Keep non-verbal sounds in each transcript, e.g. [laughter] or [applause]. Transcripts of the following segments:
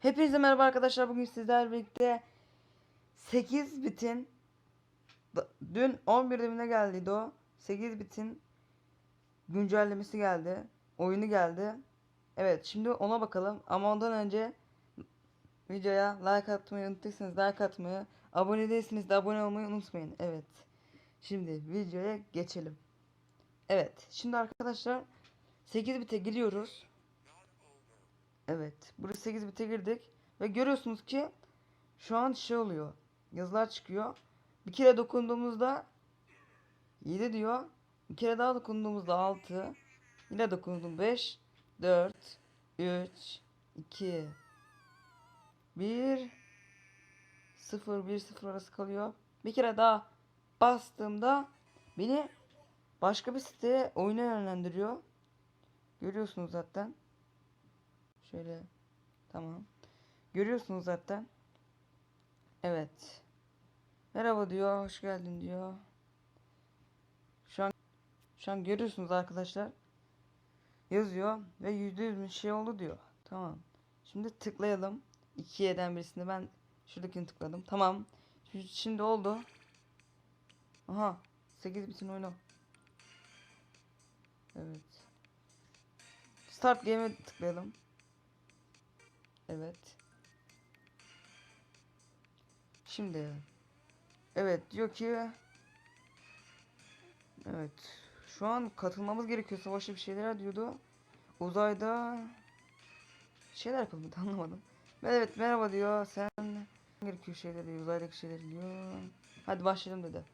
Hepinize merhaba arkadaşlar. Bugün sizlerle birlikte 8 bitin dün 11 demine geldiydi o. 8 bitin güncellemesi geldi. Oyunu geldi. Evet şimdi ona bakalım. Ama ondan önce videoya like atmayı unuttuysanız like atmayı, abone değilseniz de abone olmayı unutmayın. Evet. Şimdi videoya geçelim. Evet. Şimdi arkadaşlar 8 bite giriyoruz. Evet. Burası 8 bite girdik. Ve görüyorsunuz ki şu an şey oluyor. Yazılar çıkıyor. Bir kere dokunduğumuzda 7 diyor. Bir kere daha dokunduğumuzda 6. Yine dokundum 5, 4, 3, 2, 1, 0, 1, 0 arası kalıyor. Bir kere daha bastığımda beni başka bir siteye oyuna yönlendiriyor. Görüyorsunuz zaten. Şöyle tamam. Görüyorsunuz zaten. Evet. Merhaba diyor, hoş geldin diyor. Şu an şu an görüyorsunuz arkadaşlar. Yazıyor ve yüzde yüz bir şey oldu diyor. Tamam. Şimdi tıklayalım. İkiye eden birisini ben şuradakini tıkladım. Tamam. Şimdi, oldu. Aha. 8 bitin oyunu. Evet. Start game'e tıklayalım. Evet. Şimdi evet diyor ki evet şu an katılmamız gerekiyor savaşa bir şeyler diyordu. Uzayda şeyler yapalım [laughs] anlamadım. Evet merhaba diyor sen gerekiyor şeyler diyor uzaydaki şeyler diyor. Hadi başlayalım dedi.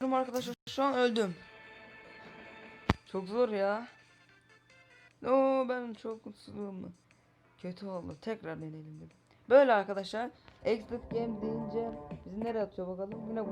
Durum arkadaşlar şu an öldüm. Çok zor ya. Oo ben çok mutsuzum. Kötü oldu. Tekrar deneyelim dedim. Böyle arkadaşlar. Exit game deyince bizi nereye atıyor bakalım. Yine